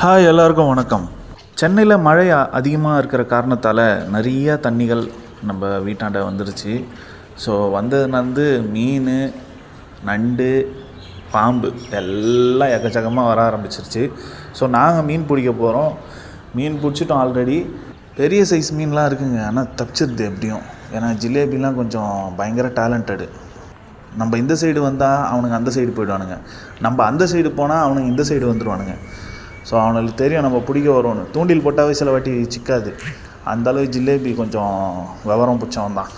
Hi எல்லாருக்கும் வணக்கம். சென்னையில் மழை அதிகமாக இருக்கிற காரணத்தால் நிறைய தண்ணிகள் நம்ம வீட்டாண்ட வந்துருச்சு. ஸோ வந்ததுலேருந்து மீன் நண்டு பாம்பு எல்லாம் எக்கச்சக்கமாக வர ஆரம்பிச்சிருச்சு. ஸோ நாங்கள் மீன் பிடிக்க போகிறோம் மீன் பிடிச்சிட்டோம் ஆல்ரெடி பெரிய சைஸ் மீன்லாம் இருக்குங்க. ஆனால் தப்பிச்சிருது எப்படியும். ஏன்னா ஜிலேபிலாம் கொஞ்சம் பயங்கர டேலண்டடு நம்ம இந்த சைடு வந்தால் அவனுங்க அந்த சைடு போயிடுவானுங்க. நம்ம அந்த சைடு போனால் அவனுங்க இந்த சைடு வந்துடுவானுங்க ஸோ அவனுக்கு தெரியும் நம்ம பிடிக்க வரும்னு. தூண்டில் போட்டாவே சில வாட்டி சிக்காது. அந்தளவு ஜிலேபி கொஞ்சம் விவரம் பிடிச்சவன் தான்.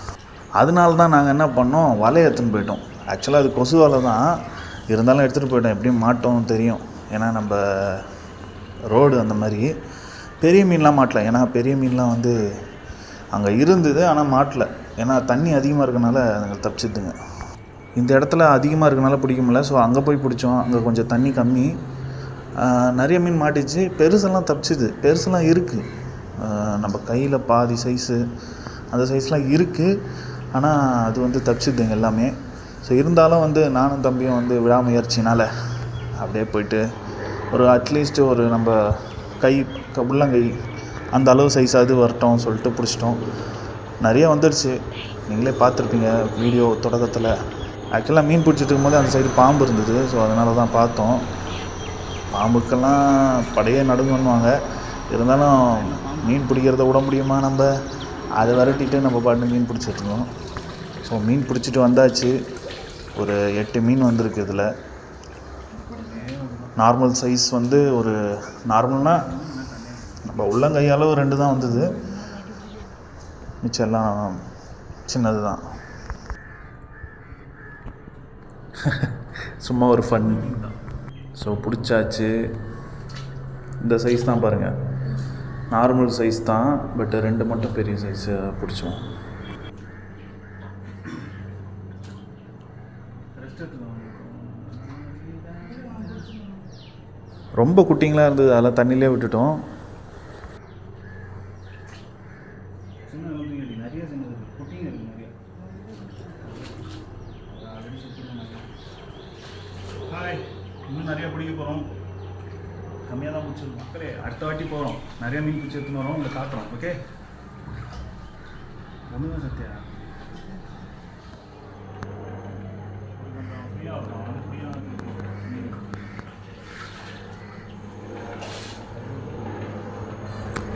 அதனால தான் நாங்கள் என்ன பண்ணோம்? வலையை எடுத்துன்னு போயிட்டோம். ஆக்சுவலாக அது கொசு வலை தான். இருந்தாலும் எடுத்துகிட்டு போயிட்டோம். எப்படியும் மாட்டோம் தெரியும். ஏன்னா நம்ம ரோடு அந்த மாதிரி. பெரிய மீன்லாம் மாட்டல. ஏன்னா பெரிய மீன்லாம் வந்து அங்கே இருந்தது ஆனால் மாட்டல. ஏன்னா தண்ணி அதிகமாக இருக்கனால அதுங்க தப்பிச்சிதுங்க. இந்த இடத்துல அதிகமாக இருக்கனால பிடிக்க முடியல. ஸோ அங்கே போய் பிடிச்சோம். அங்கே கொஞ்சம் தண்ணி கம்மி. நிறைய மீன் மாட்டிச்சு. பெருசெல்லாம் தப்பிச்சுது. பெருசெல்லாம் இருக்குது நம்ம கையில் பாதி சைஸு அந்த சைஸ்லாம் இருக்குது ஆனால் அது வந்து தப்பிச்சுதுங்க எல்லாமே. ஸோ இருந்தாலும் வந்து நானும் தம்பியும் வந்து விடாமுயற்சினால் அப்படியே போயிட்டு ஒரு அட்லீஸ்ட் ஒரு நம்ம கை உள்ளங்கை அந்த அளவு சைஸாவது வரட்டும் சொல்லிட்டு பிடிச்சிட்டோம். நிறைய வந்துடுச்சு நீங்களே பார்த்துருப்பீங்க வீடியோ தொடக்கத்தில். ஆக்சுவலாக மீன் பிடிச்சிட்டு இருக்கும்போது அந்த சைடு பாம்பு இருந்தது. ஸோ அதனால தான் பார்த்தோம். பாம்புக்கெல்லாம் படையே நடுங்கன்னுவாங்க இருந்தாலும் மீன் பிடிக்கிறத விட முடியுமா நம்ம? அதை விரட்டிட்டு நம்ம பாட்டு மீன் பிடிச்சிட்ருந்தோம் ஸோ மீன் பிடிச்சிட்டு வந்தாச்சு. ஒரு எட்டு மீன் வந்திருக்கு இதில். நார்மல் சைஸ் வந்து ஒரு நார்மல்னால் நம்ம உள்ளங்கையால் ரெண்டு தான் வந்தது. மிச்சம் எல்லாம் சின்னது தான். சும்மா ஒரு ஃபன் ஸோ பிடிச்சாச்சு. இந்த சைஸ் தான் பாருங்கள் நார்மல் சைஸ் தான் பட் ரெண்டு மட்டும் பெரிய சைஸு பிடிச்சோம் ரொம்ப குட்டிங்களாக இருந்தது அதெல்லாம் தண்ணியிலே விட்டுட்டோம் நிறைய சின்னது குட்டிங்க இருக்கு நிறைய ஹாய் இன்னும் நிறைய பிடிக்க போகிறோம் கம்மியாக தான் பிடிச்சிருக்கோம் மக்களே அடுத்த வாட்டி போகிறோம் நிறைய மீன் பிடிச்சி எடுத்துன்னு வரோம். உங்களை காட்டுறோம். ஓகே ஒன்று சத்யா.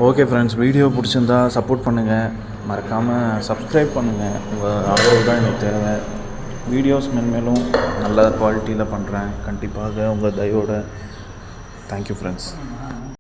ஓகே ஃப்ரெண்ட்ஸ் வீடியோ பிடிச்சிருந்தா சப்போர்ட் பண்ணுங்கள் மறக்காமல் சப்ஸ்கிரைப் பண்ணுங்கள் உங்கள் ஆதரவு தான் எனக்கு தேவை. வீடியோஸ் மென்மேலும் நல்ல குவாலிட்டியில் பண்ணுறேன் கண்டிப்பாக உங்கள் தயவோட. Thank you friends